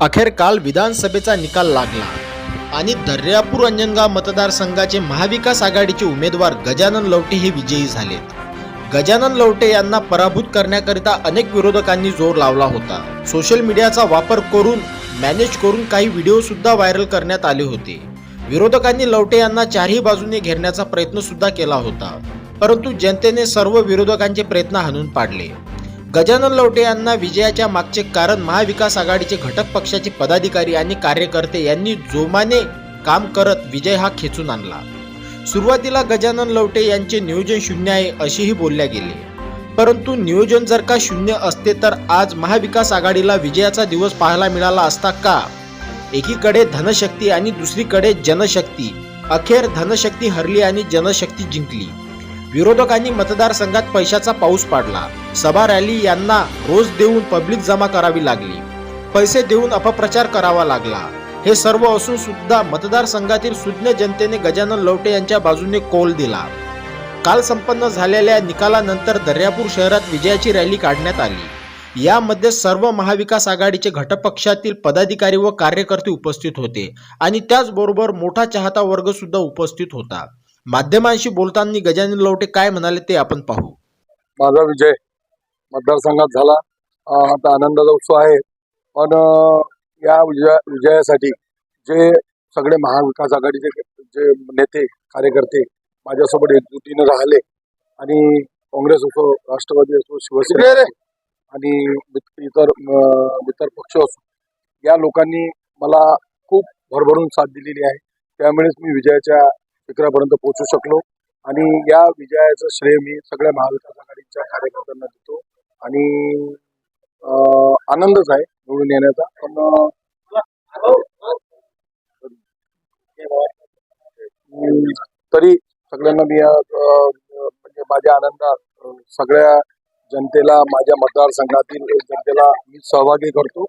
अखेर काल विधानसभेचा निकाल लागला. आणि दर्यापूर अंजनगाव मतदारसंघाचे महाविकास आघाडीचे उमेदवार गजानन लवटे हे विजयी झालेत. गजानन लवटे यांना पराभूत करण्याकरिता अनेक विरोधकांनी जोर लावला होता. सोशल मीडियाचा वापर करून मॅनेज करून काही व्हिडिओ सुद्धा व्हायरल करण्यात आले होते. विरोधकांनी लवटे यांना चारही बाजूने घेरण्याचा प्रयत्न सुद्धा केला होता. परंतु जनतेने सर्व विरोधकांचे प्रयत्न हाणून पाडले. गजानन लवटे यांना विजयाच्या मागचे कारण महाविकास आघाडीचे घटक पक्षाचे पदाधिकारी आणि कार्यकर्ते यांनी जोमाने काम करत विजय हा खेचून आणला. सुरुवातीला गजानन लवटे यांचे नियोजन शून्य आहे असेही बोलल्या गेले. परंतु नियोजन जर का शून्य असते तर आज महाविकास आघाडीला विजयाचा दिवस पाहायला मिळाला असता का? एकीकडे धनशक्ती आणि दुसरीकडे जनशक्ती. अखेर धनशक्ती हरली आणि जनशक्ती जिंकली. विरोधकांनी मतदारसंघात पैशाचा पाऊस पाडला. सभा रॅली यांना रोज देऊन पब्लिक जमा करावी लागली. पैसे देऊन अपप्रचार करावा लागला. हे सर्व असून सुद्धा मतदारसंघातील सुज्ञ जनतेने गजानन लवटे यांच्या बाजूने कौल दिला. काल संपन्न झालेल्या निकालानंतर दर्यापूर शहरात विजयाची रॅली काढण्यात आली. यामध्ये सर्व महाविकास आघाडीचे घटपक्षातील पदाधिकारी व कार्यकर्ते उपस्थित होते आणि त्याचबरोबर मोठा चाहता वर्ग सुद्धा उपस्थित होता. माध्यमांशी बोलताना गजानन लवटे काय म्हणाले ते आपण पाहू. माझा विजय मतदारसंघात झाला. आता आनंदाचा उत्सव आहे. पण या विजया विजयासाठी जे सगळे महाविकास आघाडीचे जे नेते कार्यकर्ते माझ्यासोबत एकजुटीने राहिले आणि काँग्रेस असो राष्ट्रवादी असो शिवसेना आणि इतर इतर पक्ष असो या लोकांनी मला खूप भरभरून साथ दिलेली आहे. त्यामुळेच मी विजयाच्या शिखरापर्यंत पोहोचू शकलो. आणि या विजयाचं श्रेय मी सगळ्या महाविकास आघाडीच्या कार्यकर्त्यांना देतो. आणि आनंदच आहे निवडून येण्याचा. पण तरी सगळ्यांना मी म्हणजे माझ्या आनंदात सगळ्या जनतेला माझ्या मतदारसंघातील जनतेला मी सहभागी करतो.